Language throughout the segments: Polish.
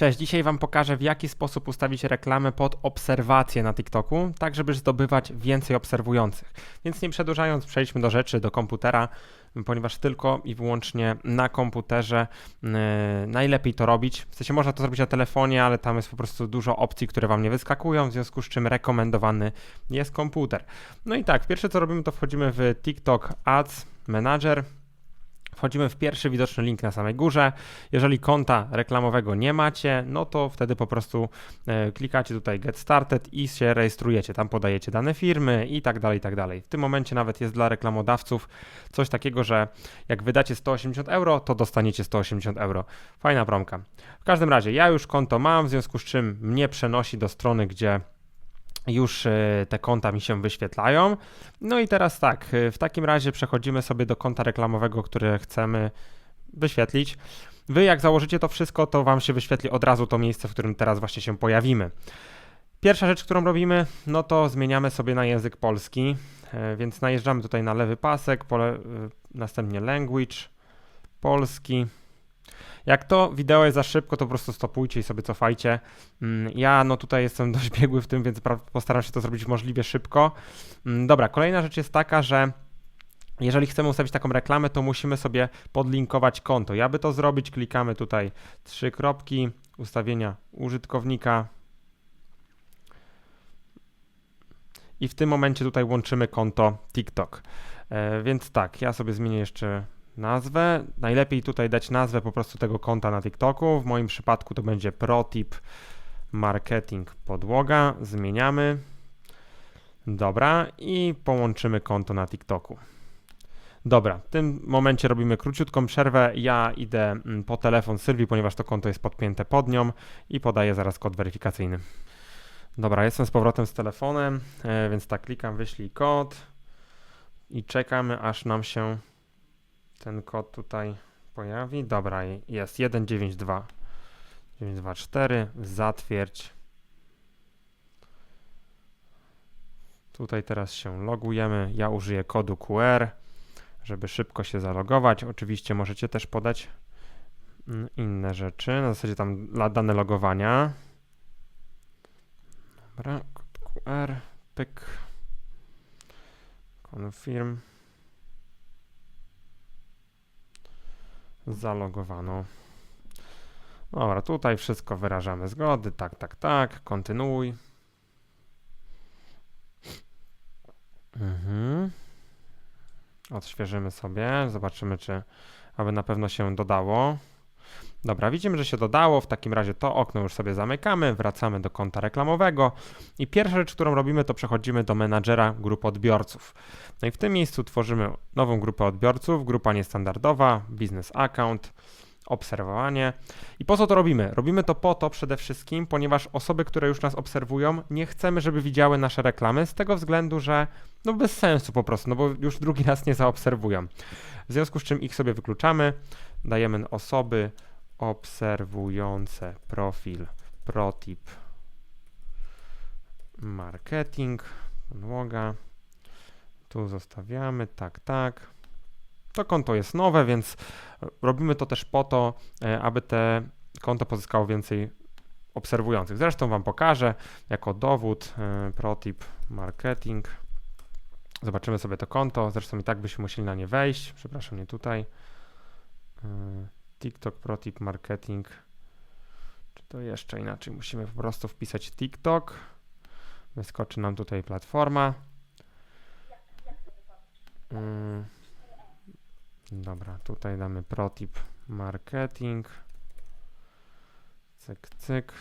Cześć, dzisiaj Wam pokażę w jaki sposób ustawić reklamę pod obserwację na TikToku, tak żeby zdobywać więcej obserwujących. Więc nie przedłużając, przejdźmy do rzeczy, do komputera, ponieważ tylko i wyłącznie na komputerze yy, najlepiej to robić. W sensie można to zrobić na telefonie, ale tam jest po prostu dużo opcji, które Wam nie wyskakują, w związku z czym rekomendowany jest komputer. No i tak, pierwsze co robimy to wchodzimy w TikTok Ads Manager, Wchodzimy w pierwszy widoczny link na samej górze. Jeżeli konta reklamowego nie macie, no to wtedy po prostu e, klikacie tutaj Get Started i się rejestrujecie. Tam podajecie dane firmy i tak dalej, i tak dalej. W tym momencie nawet jest dla reklamodawców coś takiego, że jak wydacie 180 euro, to dostaniecie 180 euro. Fajna promka. W każdym razie ja już konto mam, w związku z czym mnie przenosi do strony, gdzie już e, te konta mi się wyświetlają. No i teraz tak, e, w takim razie przechodzimy sobie do konta reklamowego, które chcemy wyświetlić. Wy jak założycie to wszystko, to wam się wyświetli od razu to miejsce, w którym teraz właśnie się pojawimy. Pierwsza rzecz, którą robimy, no to zmieniamy sobie na język polski, e, więc najeżdżamy tutaj na lewy pasek, pole, następnie language, polski, jak to wideo jest za szybko, to po prostu stopujcie i sobie cofajcie. Mm, ja no tutaj jestem dość biegły w tym, więc postaram się to zrobić możliwie szybko. Mm, dobra, kolejna rzecz jest taka, że jeżeli chcemy ustawić taką reklamę, to musimy sobie podlinkować konto. Ja by to zrobić, klikamy tutaj trzy kropki, ustawienia użytkownika. I w tym momencie tutaj łączymy konto TikTok. E, więc tak, ja sobie zmienię jeszcze nazwę. Najlepiej tutaj dać nazwę po prostu tego konta na TikToku. W moim przypadku to będzie ProTip Marketing Podłoga. Zmieniamy. Dobra, i połączymy konto na TikToku. Dobra, w tym momencie robimy króciutką przerwę. Ja idę mm, po telefon Sylwii, ponieważ to konto jest podpięte pod nią i podaję zaraz kod weryfikacyjny. Dobra, jestem z powrotem z telefonem, e, więc tak klikam wyślij kod i czekamy aż nam się ten kod tutaj pojawi. Dobra, jest 192 924, zatwierdź. Tutaj teraz się logujemy. Ja użyję kodu QR, żeby szybko się zalogować. Oczywiście możecie też podać mm, inne rzeczy, na zasadzie tam dane logowania. Dobra, kod QR, pyk, confirm. Zalogowano. Dobra, tutaj wszystko wyrażamy zgody, tak, tak, tak, kontynuuj. Mhm. Odświeżymy sobie, zobaczymy, czy aby na pewno się dodało. Dobra, widzimy, że się dodało. W takim razie to okno już sobie zamykamy, wracamy do konta reklamowego i pierwsza rzecz, którą robimy, to przechodzimy do menadżera grup odbiorców. No i w tym miejscu tworzymy nową grupę odbiorców, grupa niestandardowa, business account, obserwowanie. I po co to robimy? Robimy to po to przede wszystkim, ponieważ osoby, które już nas obserwują, nie chcemy, żeby widziały nasze reklamy z tego względu, że no bez sensu po prostu, no bo już drugi nas nie zaobserwują. W związku z czym ich sobie wykluczamy, dajemy osoby, obserwujące profil protip marketing, podłoga. Tu zostawiamy, tak, tak. To konto jest nowe, więc robimy to też po to, e, aby te konto pozyskało więcej obserwujących. Zresztą Wam pokażę jako dowód e, protip marketing. Zobaczymy sobie to konto. Zresztą i tak byśmy musieli na nie wejść. Przepraszam, nie tutaj. TikTok ProTip Marketing. Czy to jeszcze inaczej? Musimy po prostu wpisać TikTok. Wyskoczy nam tutaj platforma. Mm. Dobra, tutaj damy ProTip Marketing. Cyk, cyk.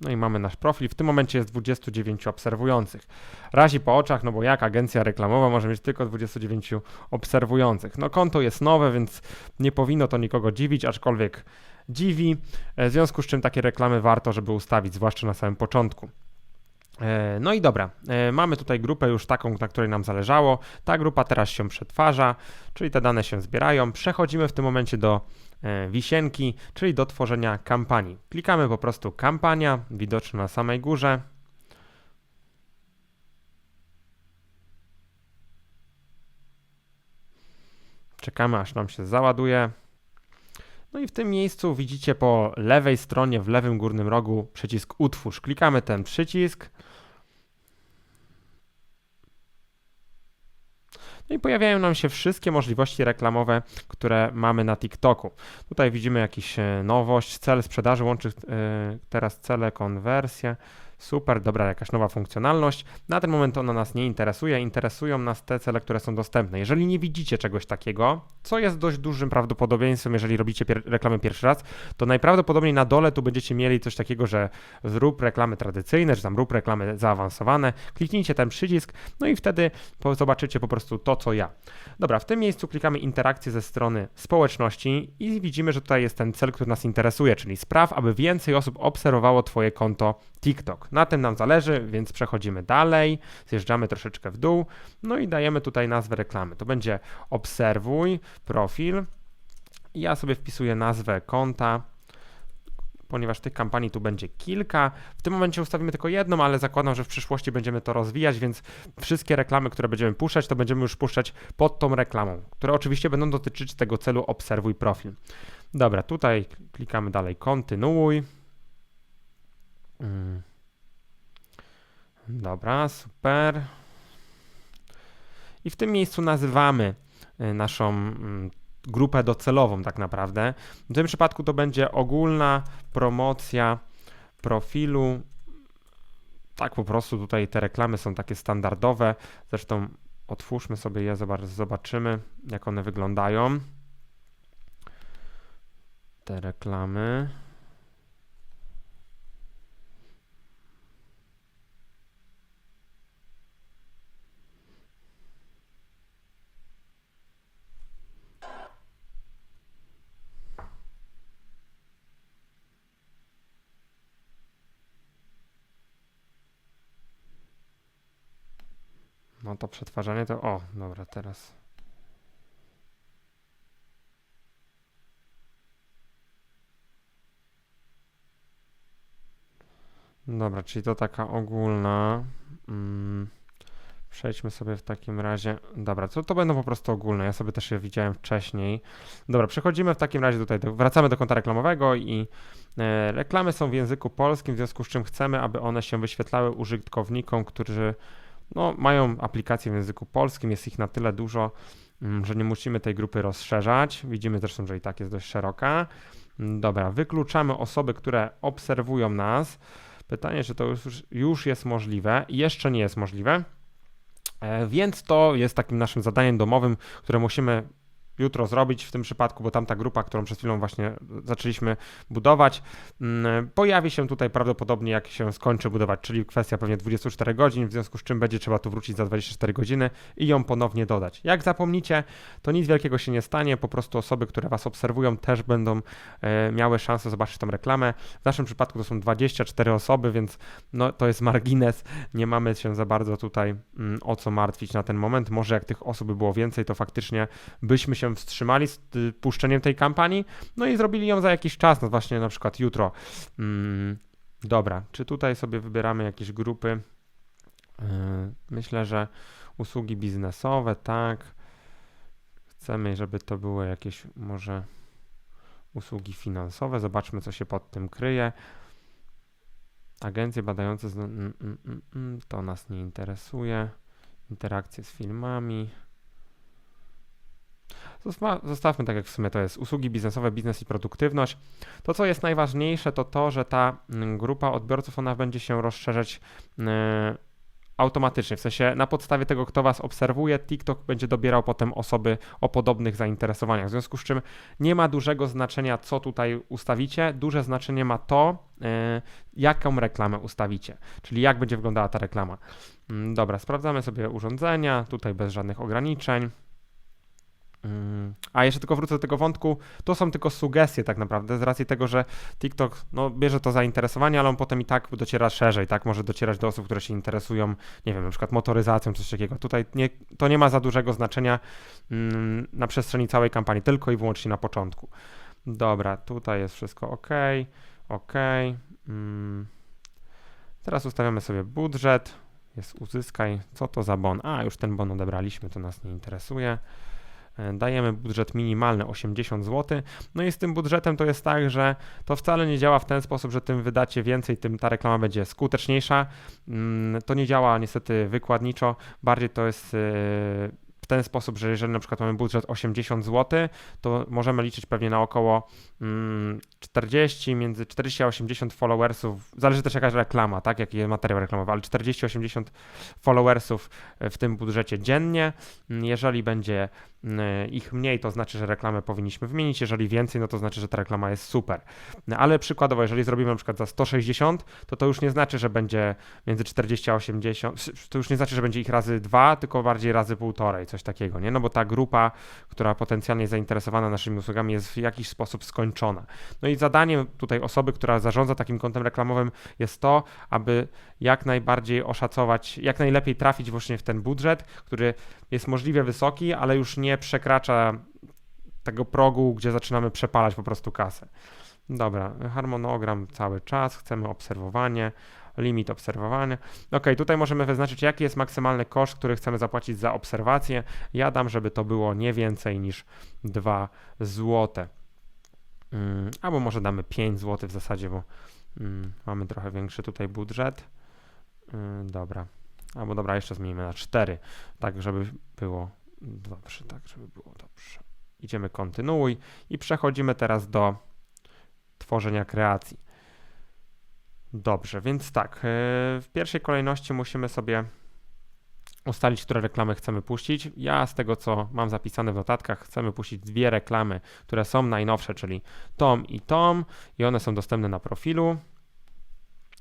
No i mamy nasz profil. W tym momencie jest 29 obserwujących. Razi po oczach, no bo jak agencja reklamowa może mieć tylko 29 obserwujących. No konto jest nowe, więc nie powinno to nikogo dziwić, aczkolwiek dziwi. E, w związku z czym takie reklamy warto, żeby ustawić, zwłaszcza na samym początku. E, no i dobra, e, mamy tutaj grupę już taką, na której nam zależało. Ta grupa teraz się przetwarza, czyli te dane się zbierają. Przechodzimy w tym momencie do E, wisienki, czyli do tworzenia kampanii. Klikamy po prostu kampania, widoczna na samej górze. Czekamy aż nam się załaduje. No i w tym miejscu widzicie po lewej stronie, w lewym górnym rogu przycisk utwórz. Klikamy ten przycisk. No i pojawiają nam się wszystkie możliwości reklamowe, które mamy na TikToku. Tutaj widzimy jakąś e, nowość, cel sprzedaży łączy yy, teraz cele, konwersje. Super, dobra, jakaś nowa funkcjonalność. Na ten moment ona nas nie interesuje, interesują nas te cele, które są dostępne. Jeżeli nie widzicie czegoś takiego, co jest dość dużym prawdopodobieństwem, jeżeli robicie pier reklamy pierwszy raz, to najprawdopodobniej na dole tu będziecie mieli coś takiego, że zrób reklamy tradycyjne, czy tam rób reklamy zaawansowane. Kliknijcie ten przycisk, no i wtedy zobaczycie po prostu to, co ja. Dobra, w tym miejscu klikamy interakcję ze strony społeczności i widzimy, że tutaj jest ten cel, który nas interesuje, czyli spraw, aby więcej osób obserwowało Twoje konto TikTok. Na tym nam zależy, więc przechodzimy dalej, zjeżdżamy troszeczkę w dół, no i dajemy tutaj nazwę reklamy. To będzie obserwuj profil. Ja sobie wpisuję nazwę konta, ponieważ tych kampanii tu będzie kilka. W tym momencie ustawimy tylko jedną, ale zakładam, że w przyszłości będziemy to rozwijać, więc wszystkie reklamy, które będziemy puszczać, to będziemy już puszczać pod tą reklamą, które oczywiście będą dotyczyć tego celu obserwuj profil. Dobra, tutaj klikamy dalej kontynuuj. Mm. Dobra, super. I w tym miejscu nazywamy y, naszą mm, grupę docelową tak naprawdę. W tym przypadku to będzie ogólna promocja profilu. Tak po prostu tutaj te reklamy są takie standardowe. Zresztą otwórzmy sobie je, zobaczymy jak one wyglądają. Te reklamy. No to przetwarzanie to. O, dobra, teraz. Dobra, czyli to taka ogólna. Mm, przejdźmy sobie w takim razie. Dobra, to, to będą po prostu ogólne. Ja sobie też je widziałem wcześniej. Dobra, przechodzimy w takim razie tutaj. Do, wracamy do konta reklamowego i e, reklamy są w języku polskim, w związku z czym chcemy, aby one się wyświetlały użytkownikom, którzy no, mają aplikacje w języku polskim, jest ich na tyle dużo, mm, że nie musimy tej grupy rozszerzać. Widzimy zresztą, że i tak jest dość szeroka. Mm, dobra, wykluczamy osoby, które obserwują nas. Pytanie, czy to już, już jest możliwe. Jeszcze nie jest możliwe. E, więc to jest takim naszym zadaniem domowym, które musimy jutro zrobić w tym przypadku, bo tamta grupa, którą przed chwilą właśnie zaczęliśmy budować, mm, pojawi się tutaj prawdopodobnie jak się skończy budować, czyli kwestia pewnie 24 godzin, w związku z czym będzie trzeba tu wrócić za 24 godziny i ją ponownie dodać. Jak zapomnicie, to nic wielkiego się nie stanie, po prostu osoby, które Was obserwują też będą e, miały szansę zobaczyć tam reklamę. W naszym przypadku to są 24 osoby, więc no, to jest margines, nie mamy się za bardzo tutaj mm, o co martwić na ten moment. Może jak tych osób by było więcej, to faktycznie byśmy się się wstrzymali z y, puszczeniem tej kampanii, no i zrobili ją za jakiś czas, no właśnie na przykład jutro. Mm, dobra, czy tutaj sobie wybieramy jakieś grupy? Yy, myślę, że usługi biznesowe, tak. Chcemy, żeby to były jakieś może usługi finansowe. Zobaczmy, co się pod tym kryje. Agencje badające, to nas nie interesuje. Interakcje z filmami. Zostawmy tak, jak w sumie to jest. Usługi biznesowe, biznes i produktywność. To, co jest najważniejsze, to to, że ta mm, grupa odbiorców, ona będzie się rozszerzać mm, automatycznie, w sensie na podstawie tego, kto Was obserwuje, TikTok będzie dobierał potem osoby o podobnych zainteresowaniach. W związku z czym nie ma dużego znaczenia, co tutaj ustawicie. Duże znaczenie ma to, yy, jaką reklamę ustawicie, czyli jak będzie wyglądała ta reklama. Yy, dobra, sprawdzamy sobie urządzenia, tutaj bez żadnych ograniczeń. A jeszcze tylko wrócę do tego wątku, to są tylko sugestie tak naprawdę, z racji tego, że TikTok no, bierze to zainteresowanie, ale on potem i tak dociera szerzej, tak, może docierać do osób, które się interesują, nie wiem, na przykład motoryzacją, coś takiego. Tutaj nie, to nie ma za dużego znaczenia mm, na przestrzeni całej kampanii, tylko i wyłącznie na początku. Dobra, tutaj jest wszystko ok, ok. Mm. Teraz ustawiamy sobie budżet, jest uzyskaj, co to za bon? A, już ten bon odebraliśmy, to nas nie interesuje. E, Dajemy budżet minimalny 80 zł. No i z tym budżetem to jest tak, że to wcale nie działa w ten sposób, że tym wydacie więcej, tym ta reklama będzie skuteczniejsza. Mm, To nie działa niestety wykładniczo, bardziej to jest e, w ten sposób, że jeżeli na przykład mamy budżet 80 zł, to możemy liczyć pewnie na około mm, 40, między 40 a 80 followersów, zależy też jaka reklama, tak, jaki materiał reklamowy, ale 40-80 followersów e, w tym budżecie dziennie. Mm, Jeżeli będzie mm, ich mniej, to znaczy, że reklamę powinniśmy wymienić, jeżeli więcej, no to znaczy, że ta reklama jest super. Ale przykładowo, jeżeli zrobimy na przykład za 160, to to już nie znaczy, że będzie między 40 a 80, to już nie znaczy, że będzie ich razy dwa, tylko bardziej razy półtorej, coś takiego, nie? No bo ta grupa, która potencjalnie jest zainteresowana naszymi usługami jest w jakiś sposób skończona. No i zadaniem tutaj osoby, która zarządza takim kontem reklamowym jest to, aby jak najbardziej oszacować, jak najlepiej trafić właśnie w ten budżet, który jest możliwie wysoki, ale już nie przekracza tego progu, gdzie zaczynamy przepalać po prostu kasę. Dobra, harmonogram cały czas, chcemy obserwowanie, limit obserwowania. Ok, tutaj możemy wyznaczyć, jaki jest maksymalny koszt, który chcemy zapłacić za obserwację. Ja dam, żeby to było nie więcej niż 2 zł. Mm, albo może damy 5 zł w zasadzie, bo mm, mamy trochę większy tutaj budżet. Mm, dobra. Albo dobra, jeszcze zmienimy na 4, tak żeby było dobrze, tak żeby było dobrze. Idziemy kontynuuj i przechodzimy teraz do tworzenia kreacji. Dobrze, więc tak, yy, w pierwszej kolejności musimy sobie ustalić, które reklamy chcemy puścić. Ja z tego, co mam zapisane w notatkach, chcemy puścić dwie reklamy, które są najnowsze, czyli Tom i Tom i one są dostępne na profilu.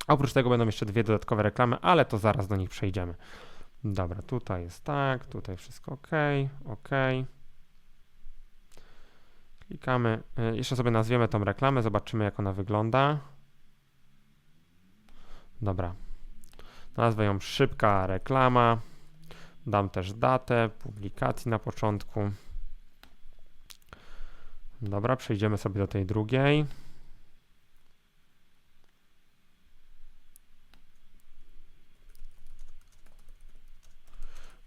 Oprócz tego będą jeszcze dwie dodatkowe reklamy, ale to zaraz do nich przejdziemy. Dobra, tutaj jest tak, tutaj wszystko ok, ok. Klikamy, y, jeszcze sobie nazwiemy tą reklamę, zobaczymy jak ona wygląda. Dobra, nazwę ją szybka reklama. Dam też datę publikacji na początku. Dobra, przejdziemy sobie do tej drugiej.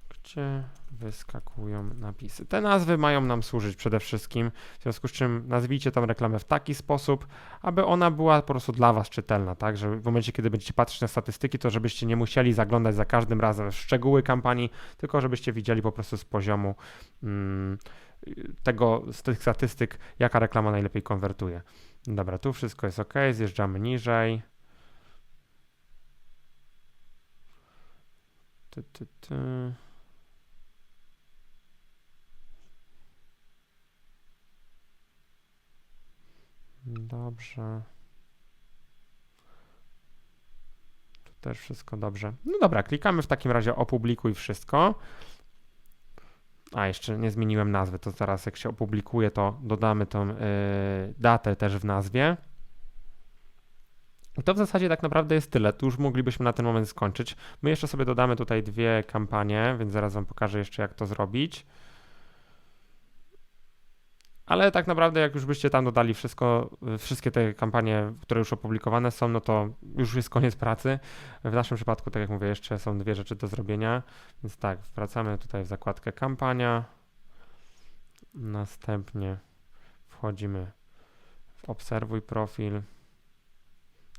Gdzie wyskakują napisy? Te nazwy mają nam służyć przede wszystkim, w związku z czym nazwijcie tą reklamę w taki sposób, aby ona była po prostu dla Was czytelna, tak? Że w momencie, kiedy będziecie patrzeć na statystyki, to żebyście nie musieli zaglądać za każdym razem w szczegóły kampanii, tylko żebyście widzieli po prostu z poziomu mm, tego, z tych statystyk, jaka reklama najlepiej konwertuje. Dobra, tu wszystko jest ok, zjeżdżamy niżej. Ty, ty, ty. Dobrze. Tu też wszystko dobrze. No dobra, klikamy w takim razie opublikuj wszystko. A, jeszcze nie zmieniłem nazwy, to zaraz jak się opublikuje, to dodamy tą y, datę też w nazwie. I to w zasadzie tak naprawdę jest tyle. Tu już moglibyśmy na ten moment skończyć. My jeszcze sobie dodamy tutaj dwie kampanie, więc zaraz Wam pokażę jeszcze jak to zrobić. Ale tak naprawdę, jak już byście tam dodali wszystko, wszystkie te kampanie, które już opublikowane są, no to już jest koniec pracy. W naszym przypadku, tak jak mówię, jeszcze są dwie rzeczy do zrobienia. Więc tak, wracamy tutaj w zakładkę kampania. Następnie wchodzimy w obserwuj profil.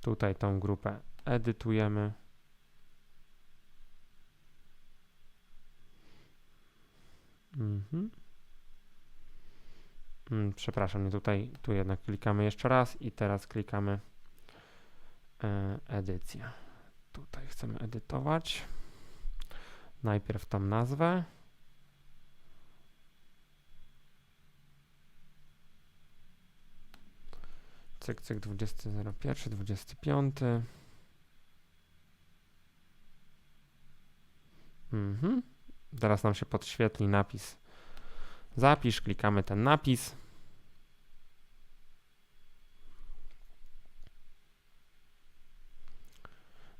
Tutaj tą grupę edytujemy. Mhm. Mm, Przepraszam, nie tutaj, tu jednak klikamy jeszcze raz i teraz klikamy e, edycja. Tutaj chcemy edytować. Najpierw tą nazwę. Cyk, cyk, 20.01, 25. Mhm. Teraz nam się podświetli napis Zapisz, klikamy ten napis.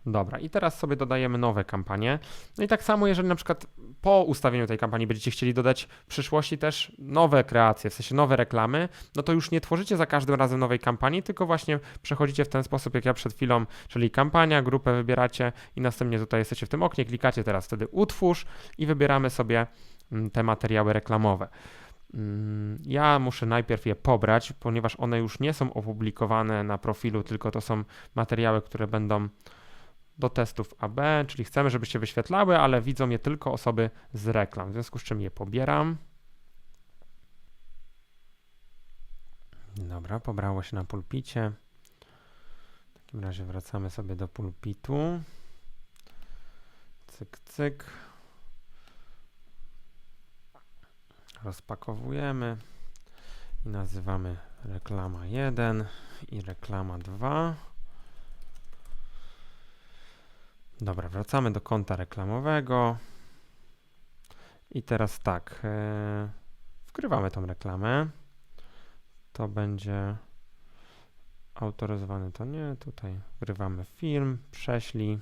Dobra, i teraz sobie dodajemy nowe kampanie. No i tak samo, jeżeli na przykład po ustawieniu tej kampanii będziecie chcieli dodać w przyszłości też nowe kreacje, w sensie nowe reklamy, no to już nie tworzycie za każdym razem nowej kampanii, tylko właśnie przechodzicie w ten sposób, jak ja przed chwilą, czyli kampania, grupę wybieracie i następnie tutaj jesteście w tym oknie, klikacie teraz wtedy utwórz i wybieramy sobie te materiały reklamowe. Mm, Ja muszę najpierw je pobrać, ponieważ one już nie są opublikowane na profilu, tylko to są materiały, które będą do testów AB, czyli chcemy, żeby się wyświetlały, ale widzą je tylko osoby z reklam, w związku z czym je pobieram. Dobra, pobrało się na pulpicie. W takim razie wracamy sobie do pulpitu. Cyk, cyk. Rozpakowujemy i nazywamy reklama 1 i reklama 2. Dobra, wracamy do konta reklamowego. I teraz tak, e, wgrywamy tą reklamę. To będzie autoryzowany, to nie, tutaj wgrywamy film, prześlij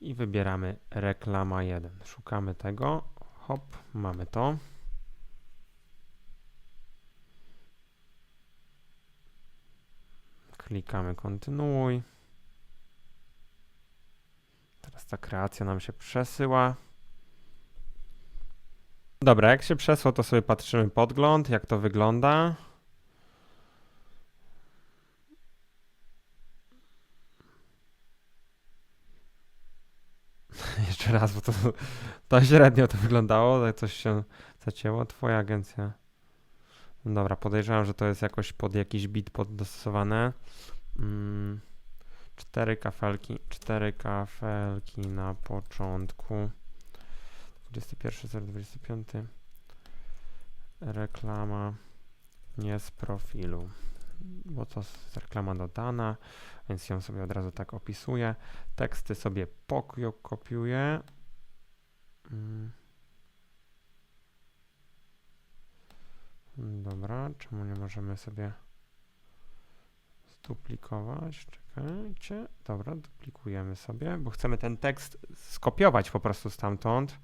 i wybieramy reklama 1. Szukamy tego, hop, mamy to. Klikamy kontynuuj. Teraz ta kreacja nam się przesyła. Dobra, jak się przesło, to sobie patrzymy podgląd, jak to wygląda. Jeszcze raz, bo to, to średnio to wyglądało, coś się zacięło. Twoja agencja. No Dobra, podejrzewam, że to jest jakoś pod jakiś bit poddostosowane. Mm, cztery kafelki, cztery kafelki na początku. 21.025. Reklama nie z profilu, bo to jest reklama dodana, więc ją sobie od razu tak opisuję. Teksty sobie pokio- kopiuję. Mm. Dobra, czemu nie możemy sobie zduplikować? Czekajcie. Dobra, duplikujemy sobie, bo chcemy ten tekst skopiować po prostu stamtąd.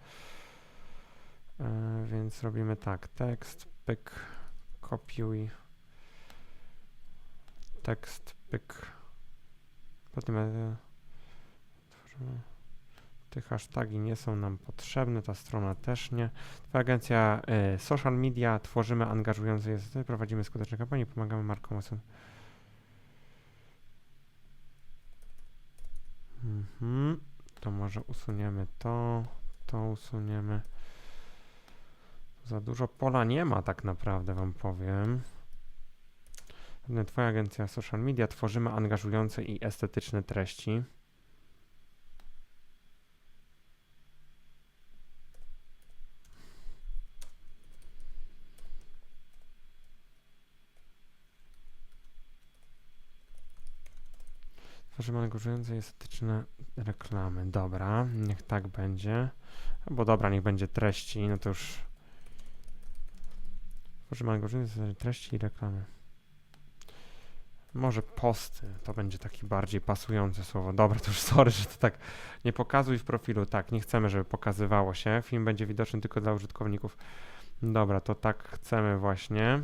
E, więc robimy tak, tekst, pyk, kopiuj, tekst, pyk, potem. Te hasztagi nie są nam potrzebne, ta strona też nie. Twoja agencja e, social media, tworzymy angażujące języki, prowadzimy skuteczne kampanie, pomagamy markom. Mhm. To może usuniemy to, to usuniemy. Za dużo pola nie ma tak naprawdę, wam powiem. Twoja agencja social media, tworzymy angażujące i estetyczne treści. Tworzymy angażujące i estetyczne reklamy. Dobra, niech tak będzie. Bo dobra, niech będzie treści, no to już Tworzymy algorytmy treści i reklamy. Może posty, to będzie taki bardziej pasujące słowo. Dobra, to już sorry, że to tak nie pokazuj w profilu. Tak, nie chcemy, żeby pokazywało się. Film będzie widoczny tylko dla użytkowników. Dobra, to tak chcemy właśnie.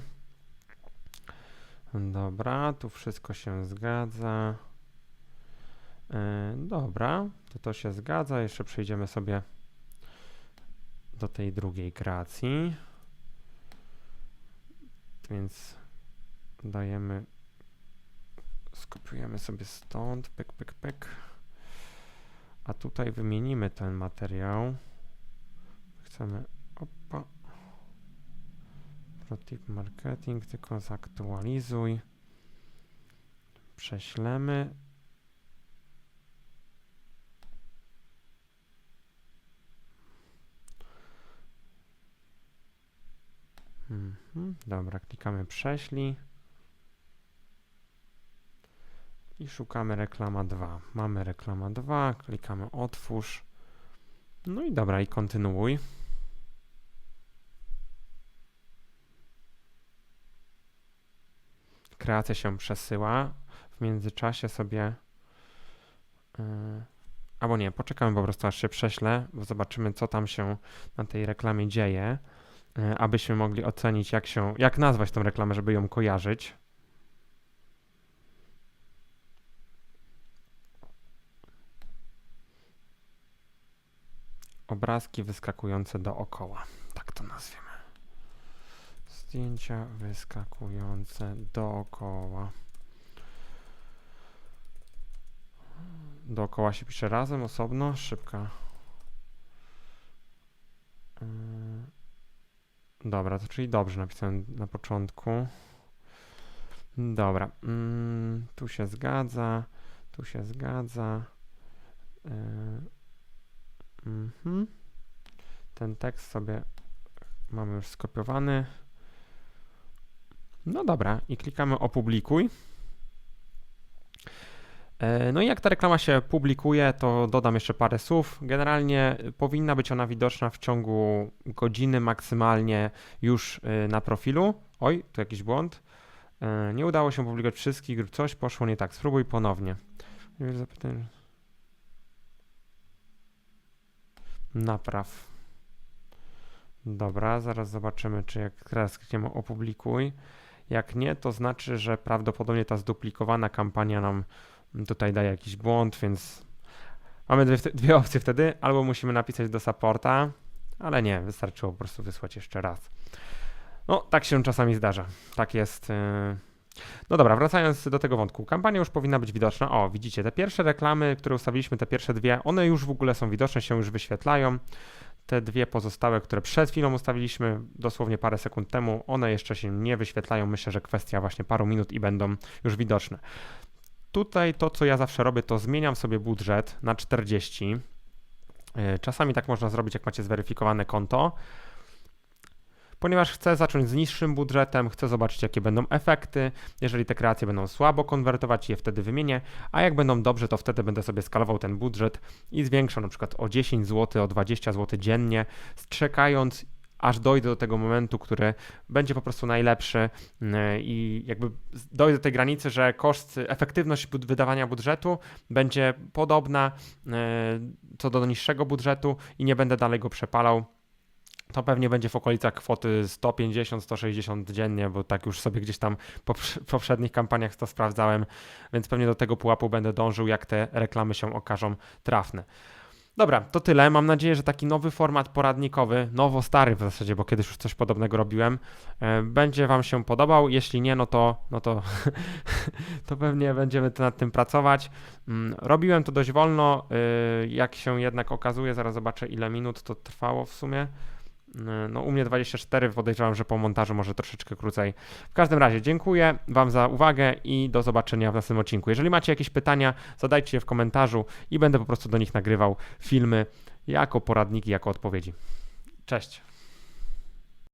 Dobra, tu wszystko się zgadza. Yy, dobra, to to się zgadza. Jeszcze przejdziemy sobie do tej drugiej kreacji. Więc dajemy, skopiujemy sobie stąd, pyk, pyk, pyk. A tutaj wymienimy ten materiał. Chcemy, opa, ProTip Marketing, tylko zaktualizuj. Prześlemy. Mhm, dobra, klikamy prześlij. I szukamy reklama 2. Mamy reklama 2, klikamy otwórz. No i dobra, i kontynuuj. Kreacja się przesyła. W międzyczasie sobie. Yy, albo nie, poczekamy po prostu aż się prześle, bo zobaczymy, co tam się na tej reklamie dzieje. E, abyśmy mogli ocenić, jak się, jak nazwać tą reklamę, żeby ją kojarzyć. Obrazki wyskakujące dookoła. Tak to nazwiemy. zdjęcia wyskakujące dookoła. Dookoła się pisze razem, osobno, szybka. Yy, Dobra, to czyli dobrze napisałem na początku. Dobra, mm, tu się zgadza, tu się zgadza. Mhm. Ten tekst sobie mamy już skopiowany. No dobra, i klikamy opublikuj. E, No i jak ta reklama się publikuje, to dodam jeszcze parę słów. Generalnie powinna być ona widoczna w ciągu godziny maksymalnie już y, na profilu. Oj, tu jakiś błąd. E, Nie udało się publikować wszystkich. Coś poszło nie tak. Spróbuj ponownie. Napraw. Dobra, zaraz zobaczymy, czy jak teraz klikniemy opublikuj. Jak nie, to znaczy, że prawdopodobnie ta zduplikowana kampania nam tutaj daje jakiś błąd, więc mamy dwie, dwie opcje wtedy. Albo musimy napisać do supporta, ale nie, wystarczyło po prostu wysłać jeszcze raz. No, tak się czasami zdarza. Tak jest. yy. No dobra, wracając do tego wątku. Kampania już powinna być widoczna. O, widzicie, te pierwsze reklamy, które ustawiliśmy, te pierwsze dwie, one już w ogóle są widoczne, się już wyświetlają. Te dwie pozostałe, które przed chwilą ustawiliśmy, dosłownie parę sekund temu, one jeszcze się nie wyświetlają. Myślę, że kwestia właśnie paru minut i będą już widoczne. Tutaj to, co ja zawsze robię, to zmieniam sobie budżet na 40. Yy, Czasami tak można zrobić, jak macie zweryfikowane konto. Ponieważ chcę zacząć z niższym budżetem, chcę zobaczyć, jakie będą efekty. Jeżeli te kreacje będą słabo konwertować, je wtedy wymienię, a jak będą dobrze, to wtedy będę sobie skalował ten budżet i zwiększał na przykład o 10 zł, o 20 zł dziennie, czekając aż dojdę do tego momentu, który będzie po prostu najlepszy yy, i jakby dojdę do tej granicy, że koszt, efektywność wydawania budżetu będzie podobna yy, co do niższego budżetu i nie będę dalej go przepalał. To pewnie będzie w okolicach kwoty 150-160 dziennie, bo tak już sobie gdzieś tam po poprzednich kampaniach to sprawdzałem, więc pewnie do tego pułapu będę dążył, jak te reklamy się okażą trafne. Dobra, to tyle. Mam nadzieję, że taki nowy format poradnikowy, nowo-stary w zasadzie, bo kiedyś już coś podobnego robiłem, e, będzie Wam się podobał. Jeśli nie, no to, no to, to pewnie będziemy nad tym pracować. Mm, Robiłem to dość wolno. y, Jak się jednak okazuje, zaraz zobaczę, ile minut to trwało w sumie. Y, No, u mnie 24, podejrzewam, że po montażu może troszeczkę krócej. W każdym razie dziękuję Wam za uwagę i do zobaczenia w następnym odcinku. Jeżeli macie jakieś pytania, zadajcie je w komentarzu i będę po prostu do nich nagrywał filmy jako poradniki, jako odpowiedzi. Cześć.